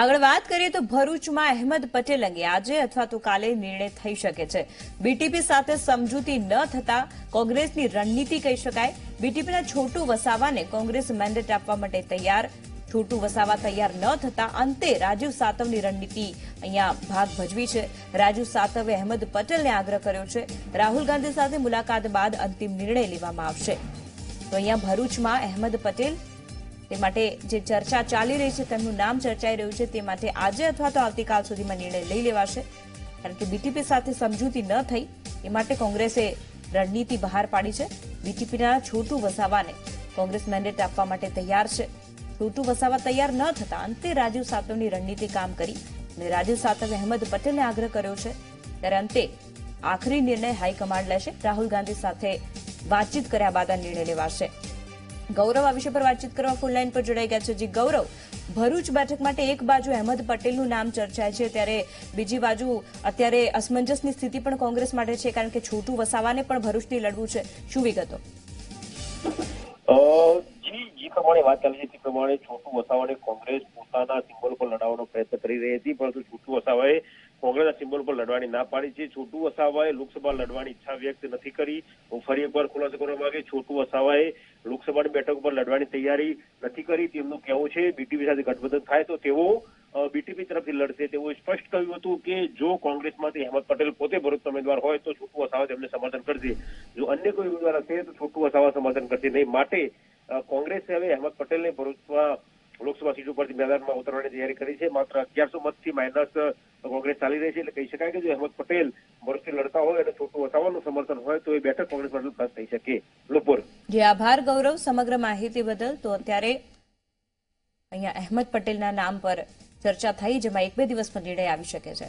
આગળ વાત કરીએ તો ભરૂચમાં અહેમદ પટેલ અંગે આજે અથવા તો કાલે નિર્ણય થઈ શકે છે. બીટીપી સાથે સમજૂતી ન થતા કોંગ્રેસની રણનીતિ કહી શકાય. બીટીપીના છોટું વસાવાને કોંગ્રેસ મેન્ડેટ આપવા માટે તૈયાર. છોટું વસાવા તૈયાર ન થતા અંતે રાજીવ સાતવની રણનીતિ અહીંયા ભાગ ભજવી છે. રાજીવ સાતવે અહેમદ પટેલને આગ્રહ કર્યો છે. રાહુલ ગાંધી સાથે મુલાકાત બાદ અંતિમ નિર્ણય લેવામાં આવશે. તો અહીંયા ભરૂચમાં અહેમદ પટેલ તે માટે જે ચર્ચા ચાલી રહી છે, તેમનું નામ ચર્ચાઈ રહ્યું છે, તે માટે આજે અથવા તો આવતીકાલ સુધીમાં નિર્ણય લઈ લેવાશે. કારણ કે બીટીપી સાથે સમજૂતી ન થઈ, એ માટે કોંગ્રેસે રણનીતિ બહાર પાડી છે. બીટીપીના છોટું વસાવાને કોંગ્રેસ મેન્ડેટ આપવા માટે તૈયાર છે. છોટું વસાવા તૈયાર ન થતા અંતે રાજીવ સાતવની રણનીતિ કામ કરી અને રાજીવ સાતવે અહેમદ પટેલને આગ્રહ કર્યો છે. ત્યારે અંતે આખરી નિર્ણય હાઈકમાન્ડ લેશે. રાહુલ ગાંધી સાથે વાતચીત કર્યા બાદ આ નિર્ણય લેવાશે. ગૌરવ આ વિષય પર વાતચીત કરવા ફોન લાઈન પર જોડાઈ ગયા છે. જી, ગૌરવ, ભરૂચ બેઠક માટે એક બાજુ અહેમદ પટેલનું નામ ચર્ચાય છે, ત્યારે બીજી બાજુ અત્યારે અસમંજસની સ્થિતિ પણ કોંગ્રેસ માટે છે, કારણ કે છોટું વસાવાને પણ ભરૂચથી લડવું છે. શું વિગતો? વાત ચાલે છે તે પ્રમાણે છોટું વસાવાને કોંગ્રેસ પોતાના સિમ્બોલ પર લડાવવાનો પ્રયત્ન કરી રહી હતી, પરંતુ છોટું વસાવાએ કોંગ્રેસના સિમ્બોલ પર લડવાની ના પાડી છે. છોટું વસાવાએ લોકસભા લડવાની ઈચ્છા વ્યક્ત નથી કરી. હું ફરી એકવાર ખુલાસો કરવા માંગે, છોટું વસાવાએ લોકસભાની બેઠક ઉપર લડવાની તૈયારી નથી કરી. તેમનું કહેવું છે બીટીપી સાથે ગઠબંધન થાય તો તેઓ બીટીપી તરફથી લડશે. તેવું સ્પષ્ટ કહ્યું હતું કે જો કોંગ્રેસમાંથી અહેમદ પટેલ પોતે ભરૂચ ઉમેદવાર હોય તો છોટું વસાવા તેમને સમર્થન કરશે. જો અન્ય કોઈ ઉમેદવાર હશે તો છોટું વસાવા સમર્થન કરશે. નહીં માટે કોંગ્રેસે હવે અહેમદ પટેલને ભરૂચમાં લોકસભા સીટ ઉપરથી મેદાનમાં ઉતરવાની તૈયારી કરી છે. માત્ર અગિયારસો મતથી માઇનસ કોંગ્રેસ ચાલી રહી છે. એટલે કહી શકાય કે જો અહેમદ પટેલ ભરૂચથી લડતા હોય અને છોટું વસાવાનું સમર્થન હોય, તો એ બેઠક કોંગ્રેસ માટે પ્લસ થઈ શકે. લોપુર. જે, આભાર, ગૌરવ. સમગ્ર માહિતી બદલ તો અત્યારે અહીંયા અહેમદ પટેલના નામ પર ચર્ચા થઈ, જેમાં એક બે દિવસમાં નિર્ણય આવી શકે છે.